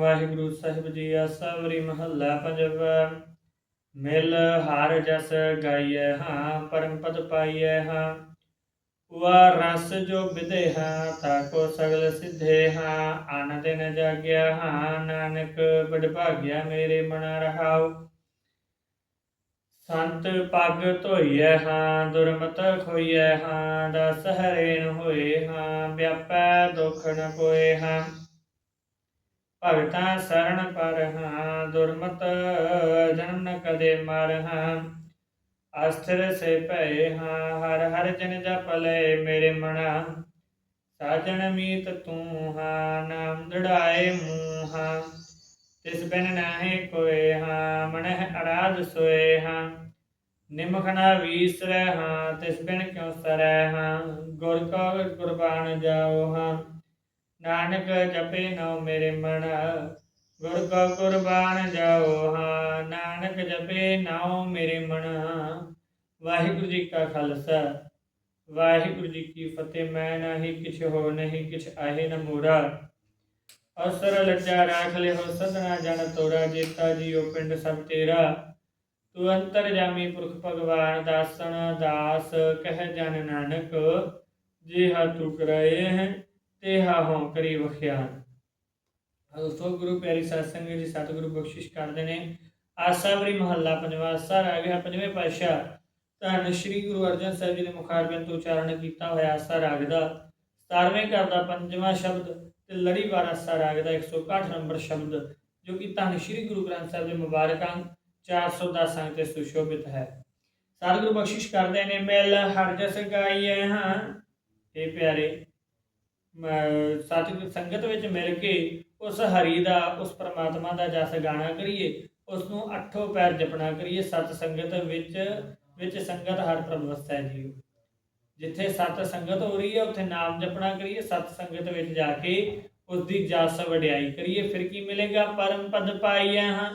ਵਾਹਿਗੁਰੂ ਸਾਹਿਬ ਜੀ ਆਸਾਵਰੀ ਮਹੱਲਾ ਪੰਜਵਾ। ਮਿਲ ਹਰ ਜਸ ਗਾਈਐ ਹਾਂ, ਪਰਮ ਪਦ ਪਾਈਐ ਹਾਂ। ਵਾ ਰਸ ਜੋ ਵਿਦੇ ਹਾਂ ਤਾਕੋ ਸਗਲ ਸਿੱਧੇ ਹਾਂ। ਆਨੰਦ ਨ ਜਾਗਿਆ ਹਾਂ, ਨਾਨਕ ਬੜ ਭਾਗਿਆ ਮੇਰੇ ਮਨ ਰਹਾਉ। ਸੰਤ ਪੱਗ ਧੋਈਐ ਹਾਂ, ਦੁਰਮਤ ਖੋਈਐ ਹਾਂ, ਦਸ ਹਰੇਨ ਹੋਏ ਹਾਂ, ਵਿਆਪੈ ਦੁਖ ਨ ਕੋਏ ਹਾਂ। ਭਗਤਾਂ ਸਰਣ ਪਰ ਹਾਂ ਦੁਰਮਤ ਜਨਮ ਨ ਕਦੇ ਮਰ ਹਾਂ ਅਸਥਿਰ ਸੇ ਭਏ ਹਾਂ, ਹਰ ਹਰ ਜਨ ਜਪ ਲੈ ਮੇਰੇ ਮਨਾ ਸਾਜਣ ਮੀਤ ਤੂੰ ਹਾਂ, ਨਾਮ ਦੜਾਏ ਮੂੰਹ ਹਾਂ। ਤਿਸ ਬਿਨ ਨਾਹੀ ਕੋਏ ਹਾਂ, ਮਨਹਿ ਅਰਾਧ ਸੋਏ ਹਾਂ। ਨਿਮਖ ਨਾ ਵੀਸਰੈ ਹਾਂ ਤਿਸ ਬਿਨ ਕਿਉ ਸਰੈ ਹਾਂ। ਗੁਰ ਕਾ ਕੁਰਬਾਨ ਜਾਓ ਹਾਂ। ਨਾਨਕ ਜਪੇ ਨੋ ਮੇਰੇ ਮਨ, ਗੁਰ ਕਾ ਕੁਰਬਾਨ ਜਾਓ ਹਾਂ। ਨਾਨਕ ਜਪੇ ਨਾਉ ਮੇਰੇ ਮਨ, ਵਾਹਿਗੁਰੂ ਜੀ ਕਾ ਖਾਲਸਾ। ਵਾਹਿਗੁਰੂ ਜੀ ਕੀ ਫਤਿਹ, ਮੈਂ ਨਹੀਂ ਕਿਛ ਹੋ ਨਹੀਂ, ਕਿਛ ਆਹੇ ਨ ਮੋਰਾ। ਅਸਰ ਲੱਜਾ ਰਾਖ ਲਿਓ, ਸਦਨਾ ਜਨ ਤੋੜਾ ਜੇਤਾ ਜੀਓ ਪਿੰਡ ਸਭ ਤੇਰਾ। ਤੂੰ ਅੰਤਰ ਜਾਮੀ ਪੁਰਖ ਭਗਵਾਨ, ਦਾਸਨ ਦਾਸ, ਕਹਿ ਜਨ ਨਾਨਕ, ਜਿਹਾ ਤੂੰ ਕਰਾਏ ਹੈ। ਤੇਹਾ ਹੋਂ ਕਰੀ ਵਖਿਆਨ ਦੋਸਤੋ, ਗੁਰੂ ਪਿਆਰੀ ਸਾਧ ਸੰਗਤ ਜੀ, ਸਤਿਗੁਰੂ ਬਖਸ਼ਿਸ਼ ਕਰਦੇ ਨੇ। ਆਸਾਵਰੀ ਮਹੱਲਾ ਪੰਜਵਾ ਸਰ ਆ ਗਿਆ ਪੰਜਵੇਂ ਪਾਤਸ਼ਾਹ। ਧੰਨ ਸ਼੍ਰੀ ਗੁਰੂ ਅਰਜਨ ਸਾਹਿਬ ਜੀ ਦੇ ਮੁਖਾਰਬਿੰਦ ਤੋਂ ਉਚਾਰਨ ਕੀਤਾ ਹੋਇਆ ਆਸਾ ਰਾਗ ਦਾ 17ਵੇਂ ਘਰ ਦਾ ਪੰਜਵਾਂ ਸ਼ਬਦ ਤੇ ਲੜੀ ਵਾਰ ਆਸਾ ਰਾਗ ਦਾ 161 ਨੰਬਰ ਸ਼ਬਦ, ਜੋ ਕਿ ਧੰਨ ਸ਼੍ਰੀ ਗੁਰੂ ਗ੍ਰੰਥ ਸਾਹਿਬ ਦੇ ਮੁਬਾਰਕ ਅੰਕ 410 ਅੰਕ ਤੇ ਸੁਸ਼ੋਭਿਤ ਹੈ। ਸਤਿਗੁਰੂ ਬਖਸ਼ਿਸ਼ ਕਰਦੇ ਨੇ, ਮਿਲ ਹਰ ਜਸ ਗਾਈਏ ਹਾਂ। ਇਹ ਪਿਆਰੇ ਸਤਿਗੁਰ ਸੰਗਤ ਵਿੱਚ ਮਿਲ ਕੇ ਉਸ ਹਰੀ ਦਾ, ਉਸ ਪ੍ਰਮਾਤਮਾ ਦਾ ਜਸ ਗਾਣਾ ਕਰੀਏ ਉਸ ਨੂੰ ਅੱਠੋ ਪੈਰ ਜਪਣਾ ਕਰੀਏ, ਸਤ ਸੰਗਤ ਵਿੱਚ ਵਿੱਚ ਸੰਗਤ ਹਰ ਪ੍ਰਭ ਵਸੈ ਜੀਓ ਜਿੱਥੇ ਸਤ ਸੰਗਤ ਹੋ ਰਹੀ ਹੈ, ਉੱਥੇ ਨਾਮ ਜਪਣਾ ਕਰੀਏ, ਸਤ ਸੰਗਤ ਵਿੱਚ ਜਾ ਕੇ ਉਸ ਦੀ ਜਸ ਵਡਿਆਈ ਕਰੀਏ। ਫਿਰ ਕੀ ਮਿਲੇਗਾ? ਪਰਮ ਪਦ ਪਾਈਐ ਹਾਂ,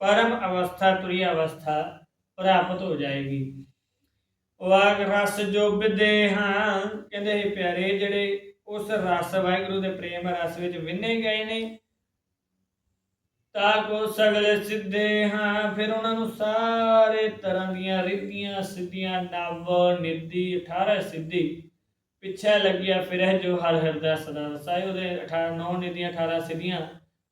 ਪਰਮ ਅਵਸਥਾ ਤੁਰੀ ਅਵਸਥਾ ਪ੍ਰਾਪਤ ਹੋ ਜਾਏਗੀ। ਵਾਗ ਰਸ ਜੋ ਵਿਦੇ ਹਾਂ, ਕਹਿੰਦੇ ਪਿਆਰੇ, ਜਿਹੜੇ ਉਸ ਰਸ, ਵਾਹਿਗੁਰੂ ਦੇ ਪ੍ਰੇਮ ਰਸ ਵਿੱਚ ਵਿੰਨੇ ਗਏ ਨੇ। ਤਾਂ ਕੋ ਸਗਲੇ ਸਿੱਧੇ ਹਾਂ, ਫਿਰ ਉਹਨਾਂ ਨੂੰ ਸਾਰੇ ਤਰ੍ਹਾਂ ਦੀਆਂ ਰਿੱਧੀਆਂ ਸਿੱਧੀਆਂ ਨਵ, ਨਿੱਧੀ 18 ਸਿੱਧੀ। ਪਿੱਛੇ ਲੱਗਿਆ ਫਿਰ ਜੋ ਹਰ ਹਿਰਦਾ ਸਦਾ ਵਸਾਏ, ਉਹਦੇ 18 ਨੌ ਨਿੱਧੀਆਂ 18 ਸਿੱਧੀਆਂ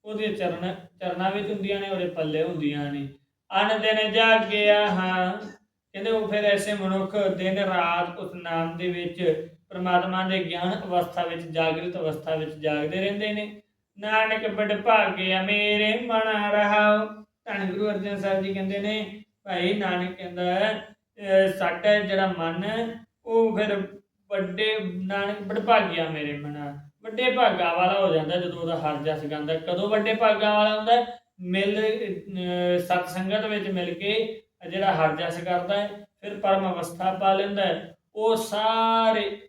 ਉਹਦੇ ਚਰਨ, ਚਰਨਾਂ ਵਿੱਚ ਹੁੰਦੀਆਂ ਨੇ, ਉਹਦੇ ਪੱਲੇ ਹੁੰਦੀਆਂ ਨੇ। ਅਨ ਦਿਨ ਜਾਗਿਆ ਹਾਂ, ਕਹਿੰਦੇ ਉਹ ਫਿਰ ਐਸੇ ਮਨੁੱਖ ਦਿਨ ਰਾਤ ਉਸ ਨਾਮ ਦੇ ਵਿੱਚ ਪ੍ਰਮਾਤਮਾ ਦੇ ਗਿਆਨ ਅਵਸਥਾ ਵਿੱਚ, ਜਾਗਰਤ ਅਵਸਥਾ ਵਿੱਚ ਜਾਗਦੇ ਰਹਿੰਦੇ ਨੇ। ਨਾਨਕ ਬੜ ਭਾਗਿਆ ਮੇਰੇ ਮਨ ਰਹਾਉ ਧੰਨ ਗੁਰੂ ਅਰਜਨ ਸਾਹਿਬ ਜੀ ਕਹਿੰਦੇ ਨੇ, ਭਾਈ ਨਾਨਕ ਕਹਿੰਦਾ ਸਾਡਾ ਜਿਹੜਾ ਮਨ, ਉਹ ਫਿਰ ਵੱਡੇ ਨਾਨਕ ਬੜ ਭਾਗਿਆ ਮੇਰੇ ਮਨ। ਵੱਡੇ ਭਾਗਾ ਵਾਲਾ ਹੋ ਜਾਂਦਾ ਜਦੋਂ ਉਹਦਾ ਹਰ ਜਸ ਗਾਉਂਦਾ। ਕਦੋਂ ਵੱਡੇ ਭਾਗਾ ਵਾਲਾ ਹੁੰਦਾ? ਮਿਲ, ਅਹ ਸਤ ਸੰਗਤ ਵਿੱਚ ਮਿਲ ਕੇ ਜਿਹੜਾ ਹਰ ਜਸ ਕਰਦਾ ਹੈ, ਫਿਰ ਪਰਮ ਅਵਸਥਾ ਪਾ ਲੈਂਦਾ ਹੈ। ਉਹ ਸਾਰੇ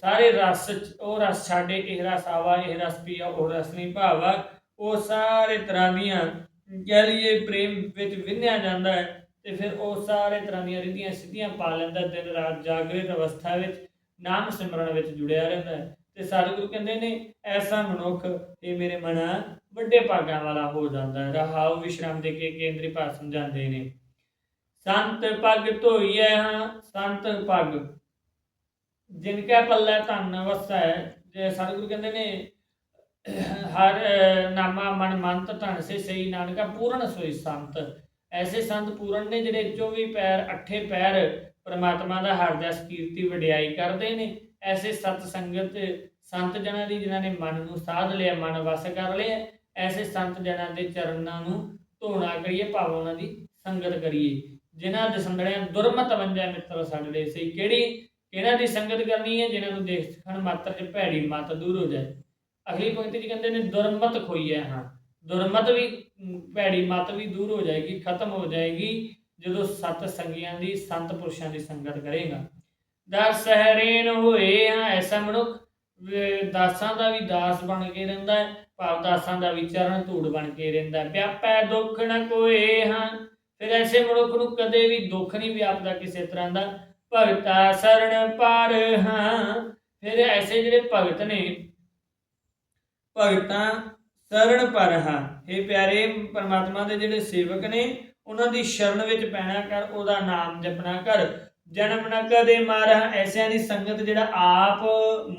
ਸਾਰੇ ਰਸ ਉਹ ਰਸ ਛਾੜੇ ਇਹ ਰਸ ਆਵਾ, ਇਹ ਰਸ ਪੀਆ, ਉਹ ਰਸ ਨਹੀਂ ਭਾਵਾ। ਉਹ ਸਾਰੇ ਤਰ੍ਹਾਂ ਦੀਆਂ ਕਹਿ ਲਈਏ ਪ੍ਰੇਮ ਵਿੱਚ ਵਿੰਨਿਆ ਜਾਂਦਾ ਹੈ ਤੇ ਫਿਰ ਉਹ ਸਾਰੇ ਤਰ੍ਹਾਂ ਦੀਆਂ ਰਿੱਧੀਆਂ ਸਿੱਧੀਆਂ ਪਾ ਲੈਂਦਾ ਦਿਨ ਰਾਤ ਜਾਗਰਿਤ ਅਵਸਥਾ ਵਿੱਚ, ਨਾਮ ਸਿਮਰਨ ਵਿੱਚ ਜੁੜਿਆ ਰਹਿੰਦਾ ਹੈ। ਤੇ ਸਤਿਗੁਰੂ ਕਹਿੰਦੇ ਨੇ, ਐਸਾ ਮਨੁੱਖ, ਇਹ ਮੇਰੇ ਮਨ ਵੱਡੇ ਭਾਗਾਂ ਵਾਲਾ ਹੋ ਜਾਂਦਾ ਹੈ। ਰਹਾਉ ਵਿਸ਼ਰਾਮ ਦੇ ਕੇ ਕੇਂਦਰੀ ਭਾਵ ਸਮਝਾਉਂਦੇ ਨੇ। ਸੰਤ ਪੱਗ ਧੋਈਐ ਹਾਂ, ਸੰਤ ਪੱਗ। ਜਿਨ ਕੈ ਪੱਲੇ ਧਨ ਵਸੈ, ਜੇ ਸਤਿਗੁਰੂ ਕਹਿੰਦੇ ਨੇ, ਹਰ ਨਾਮਾ ਮਨ ਮੰਤ ਧਨ ਸੇ ਸਈ ਨਾਨਕਾ ਪੂਰਨ ਸੋਈ ਸੰਤ। ਐਸੇ ਸੰਤ ਪੂਰਨ ਨੇ ਜਿਹੜੇ 24 ਪੈਰ, ਅੱਠੇ ਪੈਰ ਪਰਮਾਤਮਾ ਦਾ ਹਰ ਕੀਰਤੀ ਵਡਿਆਈ ਕਰਦੇ ਨੇ। ਐਸੇ ਸਤ ਸੰਗਤ ਸੰਤ ਜਨਾਂ ਦੀ ਜਿਨ੍ਹਾਂ ਨੇ ਮਨ ਨੂੰ ਸਾਧ ਲਿਆ, ਮਨ ਵਸ ਕਰ ਲਿਆ, ਐਸੇ ਸੰਤ ਜਨਾਂ ਦੇ ਚਰਨਾਂ ਨੂੰ ਧੋਣਾ ਕਰੀਏ, ਭਾਵ ਉਹਨਾਂ ਦੀ ਸੰਗਤ ਕਰੀਏ, ਜਿਨ੍ਹਾਂ ਦੇ ਸੰਗੜਿਆਂ ਦੁਰਮਤ ਵੰਜੈ ਮਿੱਤਰ ਸਾਡੇ ਸਹੀ। ਕਿਹੜੀ? ਕਿਹਨਾਂ ਦੀ ਸੰਗਤ ਕਰਨੀ ਹੈ, ਜਿਨ੍ਹਾਂ ਨੂੰ ਦੇਖ ਮਾਤਰ ਚ ਭੈੜੀ ਮਤ ਦੂਰ ਹੋ ਜਾਏ? ਅਗਲੀ ਪੰਕਤੀ ਚ ਕਹਿੰਦੇ ਨੇ, ਦੁਰਮਤ ਖੋਈ ਹੈ। ਹਾਂ ਦੁਰਮਤ ਵੀ ਭੈੜੀ ਮਤ ਵੀ ਦੂਰ ਹੋ ਜਾਏਗੀ, ਖਤਮ ਹੋ ਜਾਏਗੀ, ਜਦੋਂ ਸਤ ਸੰਗੀਆਂ ਦੀ, ਸੰਤ ਪੁਰਸ਼ਾਂ ਦੀ ਸੰਗਤ ਕਰੇਗਾ। ਦਸ ਸਹਰੇਨ ਹੋਏ ਹਾਂ, ਐਸਾ ਮਨੁੱਖ ਦਾਸਾਂ ਦਾ ਵੀ ਦਾਸ ਬਣ ਕੇ ਰਹਿੰਦਾ ਹੈ, ਭਾਵ ਦਾਸਾਂ ਦਾ ਵੀ ਚਰਨ ਧੂੜ ਬਣ ਕੇ ਰਹਿੰਦਾ ਵਿਆਪੈ ਦੁੱਖ ਨ ਕੋਏ ਹਾਂ ਫਿਰ ਐਸੇ ਮਨੁੱਖ ਨੂੰ ਕਦੇ ਵੀ ਦੁੱਖ ਨਹੀਂ ਵਿਆਪਦਾ ਕਿਸੇ ਤਰ੍ਹਾਂ ਦਾ ਭਗਤਾ ਸਰਣ ਪਰ ਹਾਂ। ਫਿਰ ਐਸੇ ਜਿਹੜੇ ਭਗਤ ਨੇ, ਭਗਤਾਂ ਸਰਣ ਪਰ ਹਾਂ। ਇਹ ਪਿਆਰੇ ਪਰਮਾਤਮਾ ਦੇ ਜਿਹੜੇ ਸੇਵਕ ਨੇ, ਉਹਨਾਂ ਦੀ ਸ਼ਰਨ ਵਿੱਚ ਪੈਣਾ ਕਰ, ਉਹਦਾ ਨਾਮ ਜਪਣਾ ਕਰ। ਜਨਮ ਨ ਕਦੇ ਮਾਰਾ ਐਸਿਆਂ ਦੀ ਸੰਗਤ ਜਿਹੜਾ ਆਪ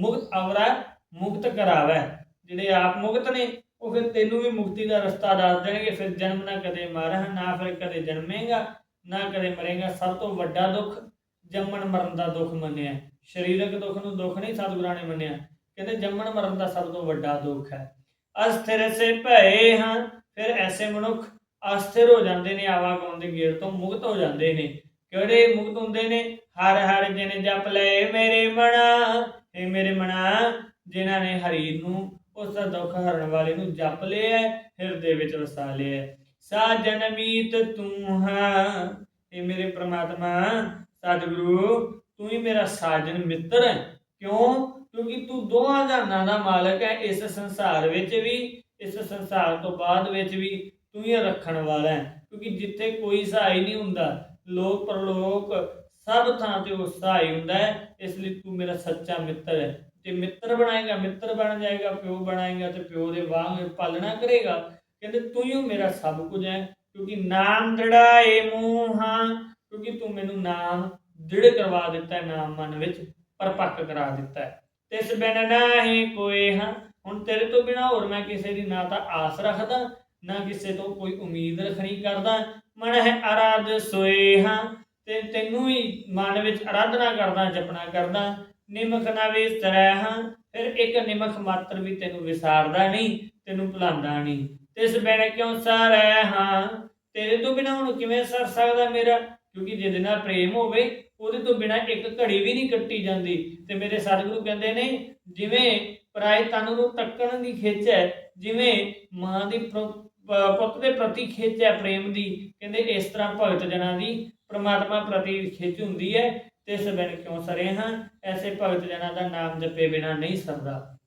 ਮੁਕਤ, ਅਵਰਾ ਮੁਕਤ ਕਰਾਵੇ। ਜਿਹੜੇ ਆਪ ਮੁਕਤ ਨੇ ਉਹ ਫਿਰ ਤੈਨੂੰ ਵੀ ਮੁਕਤੀ ਦਾ ਰਸਤਾ ਦੱਸ ਦੇਣਗੇ, ਫਿਰ ਜਨਮ ਨਾ ਕਦੇ ਮਾਰਾ ਨਾ ਫਿਰ ਕਦੇ ਜਨਮੇਗਾ, ਨਾ ਕਦੇ ਮਰੇਗਾ। ਸਭ ਤੋਂ ਵੱਡਾ ਦੁੱਖ ਜੰਮਣ ਮਰਨ ਦਾ ਦੁੱਖ ਮੰਨਿਆ। ਸਰੀਰਕ ਦੁੱਖ ਨੂੰ ਦੁੱਖ ਨਹੀਂ ਸਤਿਗੁਰਾਂ ਨੇ ਮੰਨਿਆ। ਕਹਿੰਦੇ ਜੰਮਣ ਮਰਨ ਦਾ ਸਭ ਤੋਂ ਵੱਡਾ ਦੁੱਖ ਹੈ। ਅਸਥਿਰ ਸੇ ਭਏ ਹਾਂ ਫਿਰ ਐਸੇ ਮਨੁੱਖ ਅਸਥਿਰ ਹੋ ਜਾਂਦੇ ਨੇ ਆਵਾਗਮਨ ਦੇ ਗੇੜ ਤੋਂ ਮੁਕਤ ਹੋ ਜਾਂਦੇ ਨੇ। ਕਿਹੜੇ ਮੁਕਤ ਹੁੰਦੇ ਨੇ? ਹਰ ਹਰ ਜਿਨ ਜਪ ਲਏ ਮੇਰੇ ਮਣਾ ਇਹ ਮੇਰੇ ਮਣਾ, ਜਿਨ੍ਹਾਂ ਨੇ ਹਰੀ ਨੂੰ ਉਸ ਦਾ ਦੁੱਖ ਹਰਨ ਵਾਲੇ ਨੂੰ ਜਪ ਲਿਆ ਹਿਰਦੇ ਵਿੱਚ ਵਸਾ ਲਿਆ ਸਾਜਨ ਮੀਤ ਤੂੰ ਹਾਂ। ਇਹ ਮੇਰੇ ਪ੍ਰਮਾਤਮਾ, ਸਤਿਗੁਰੂ, ਤੂੰ ਹੀ ਮੇਰਾ ਸਾਜਨ ਮਿੱਤਰ ਹੈ। ਕਿਉਂ? ਕਿਉਂਕਿ ਤੂੰ ਦੋਹਾਂ ਜਹਾਨਾਂ ਦਾ ਮਾਲਕ ਹੈ, ਇਸ ਸੰਸਾਰ ਵਿੱਚ ਵੀ, ਇਸ ਸੰਸਾਰ ਤੋਂ ਬਾਅਦ ਵਿੱਚ ਵੀ ਤੂੰ ਹੀ ਰੱਖਣ ਵਾਲਾ ਹੈ। ਕਿਉਂਕਿ ਜਿੱਥੇ ਕੋਈ ਸਹਾਈ ਨਹੀਂ ਹੁੰਦਾ ਲੋਕ ਪਰਲੋਕ ਸਭ ਥਾਂ ਤੇ ਉਹ ਸਹਾਈ ਹੁੰਦਾ ਹੈ, ਇਸ ਲਈ ਤੂੰ ਮੇਰਾ ਸੱਚਾ ਮਿੱਤਰ ਹੈ। ਤੇ ਮਿੱਤਰ ਬਣਾਏਗਾ, ਮਿੱਤਰ ਬਣ ਜਾਏਗਾ, ਪਿਓ ਬਣਾਏਗਾ ਤੇ ਪਿਓ ਦੇ ਵਾਂਗ ਪਾਲਣਾ ਕਰੇਗਾ। ਕਹਿੰਦੇ, ਤੂੰ ਹੀ ਮੇਰਾ ਸਭ ਕੁਝ ਹੈ, ਕਿਉਂਕਿ ਨਾਮ ਦੜਾਏ ਮੂੰਹਾਂ, ਕਿਉਂਕਿ ਤੂੰ ਮੈਨੂੰ ਨਾਮ ਦ੍ਰਿੜ ਕਰਵਾ ਦਿੱਤਾ ਨਾਮ ਮਨ ਵਿੱਚ ਪਰਪੱਕ ਕਰਾ ਦਿੱਤਾ ਤਿਸ ਬਿਨ ਨਾਹੀ ਕੋਈ ਹਾਂ ਹੁਣ ਤੇਰੇ ਤੋਂ ਬਿਨਾ ਹੋਰ ਮੈਂ ਕਿਸੇ ਦੀ ਨਾ ਤਾਂ ਆਸ ਰੱਖਦਾ, ਨਾ ਕਿਸੇ ਤੋਂ ਕੋਈ ਉਮੀਦ ਰੱਖਣੀ ਕਰਦਾ। ਮਨ ਹੈ ਅਰਾਧ ਸੋਏ ਹਾਂ ਤੇ ਤੈਨੂੰ ਹੀ ਮਨ ਵਿੱਚ ਅਰਾਧਨਾ ਕਰਦਾ, ਜਪਣਾ ਕਰਦਾ। ਨਿਮਕ ਨਾ ਵਿਸਰੈ ਹਾਂ, ਫਿਰ ਇੱਕ ਨਿਮਕ ਮਾਤਰ ਵੀ ਤੈਨੂੰ ਵਿਸਾਰਦਾ ਨਹੀਂ, ਤੈਨੂੰ ਭੁਲਾਉਂਦਾ ਨਹੀਂ। ਤਿਸ ਬਿਨ ਕਿਉਂ ਸਰੈ ਹਾਂ? ਤੇਰੇ ਤੋਂ ਬਿਨਾ ਹੁਣ ਕਿਵੇਂ ਸਰ ਸਕਦਾ ਮੇਰਾ? ਕਿਉਂਕਿ ਜਿਹਦੇ ਨਾਲ ਪ੍ਰੇਮ ਹੋਵੇ, ਉਹਦੇ ਤੋਂ ਬਿਨਾ ਇੱਕ ਘੜੀ ਵੀ ਨਹੀਂ ਕੱਟੀ ਜਾਂਦੀ। ਤੇ ਮੇਰੇ ਸਤਿਗੁਰੂ ਕਹਿੰਦੇ ਨੇ, ਜਿਵੇਂ ਪਰਾਏ ਤਨ ਨੂੰ ਤੱਕਣ ਦੀ ਖਿੱਚ ਹੈ, ਜਿਵੇਂ ਮਾਂ ਦੀ ਪੁੱਤ ਦੇ ਪ੍ਰਤੀ ਖਿੱਚ ਹੈ ਪ੍ਰੇਮ ਦੀ, ਕਹਿੰਦੇ ਇਸ ਤਰ੍ਹਾਂ ਭਗਤ ਜਨਾਂ ਦੀ ਪ੍ਰਮਾਤਮਾ ਪ੍ਰਤੀ ਖਿੱਚ ਹੁੰਦੀ ਹੈ। ਤੇ ਬਿਨ ਕਿਉਂ ਸਰੇ ਹਾਂ ਐਸੇ ਭਗਤ ਜਨਾਂ ਦਾ ਨਾਮ ਜਪੇ ਬਿਨਾ ਨਹੀਂ ਸਰਦਾ।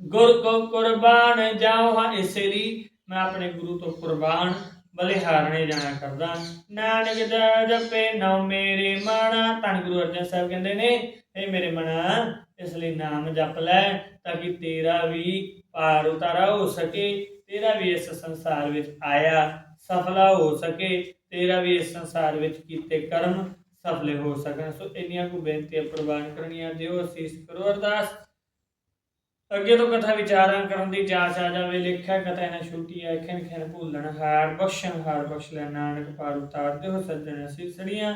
ਗੁਰ ਕੋ ਕੁਰਬਾਨ ਜਾਓ ਹਾਂ ਇਸੇ ਮੈਂ ਆਪਣੇ ਗੁਰੂ ਤੋਂ ਕੁਰਬਾਨ ਬਲਿਹਾਰਣੇ ਜਾਣਾ ਕਰਦਾ। ਨਾਨਕ ਦਾ ਜਪੇ ਨਾ ਮੇਰੇ ਮਨ। ਧੰਨ ਗੁਰੂ ਅਰਜਨ ਸਾਹਿਬ ਕਹਿੰਦੇ ਨੇ ਇਹ ਮੇਰੇ ਮਨਾ, ਇਸ ਲਈ ਨਾਮ ਜਪ ਲੈ, ਤਾਂ ਕਿ ਤੇਰਾ ਵੀ ਪਾਰ ਉਤਾਰਾ ਹੋ ਸਕੇ, ਤੇਰਾ ਵੀ ਇਸ ਸੰਸਾਰ ਵਿੱਚ ਆਇਆ ਸਫਲਾ ਹੋ ਸਕੇ, ਤੇਰਾ ਵੀ ਇਸ ਸੰਸਾਰ ਵਿੱਚ ਕੀਤੇ ਕਰਮ ਸਫਲੇ ਹੋ ਸਕਣ। ਸੋ ਇੰਨੀਆਂ ਕੋ ਬੇਨਤੀਆਂ ਪ੍ਰਵਾਨ ਕਰਨੀਆਂ ਦਿਓ ਅਸੀਸ ਕਰੋ, ਅਰਦਾਸ। ਅੱਗੇ ਤੋਂ ਕਥਾ ਵਿਚਾਰਾਂ ਕਰਨ ਦੀ ਜਾਚ ਆ ਜਾਵੇ ਲਿਖਿਆ ਕਥਾ ਇਹਨਾਂ ਛੁੱਟੀ ਆ ਖੈਨ ਖੈਨ ਭੁੱਲਣ, ਹਾਰ ਬਖਸ਼ਣ, ਹਾਰ ਬਖਸ਼ ਲੈ, ਨਾਨਕ ਪਾਰ ਉਤਾਰ ਦਿਓ, ਸੱਜਣ ਅਸੀਂ ਸੜੀਆਂ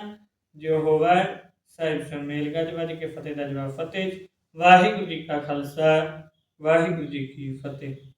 ਜੋ ਹੋਵੇ, ਸਾਹਿਬ ਸਮੇਲ ਗੱਜ ਵੱਜ ਕੇ ਫਤਿਹ ਦਾ ਜਵਾਬ, ਫਤਿਹ ਵਾਹਿਗੁਰੂ ਜੀ ਕਾ ਖਾਲਸਾ, ਵਾਹਿਗੁਰੂ ਜੀ ਕੀ ਫਤਿਹ।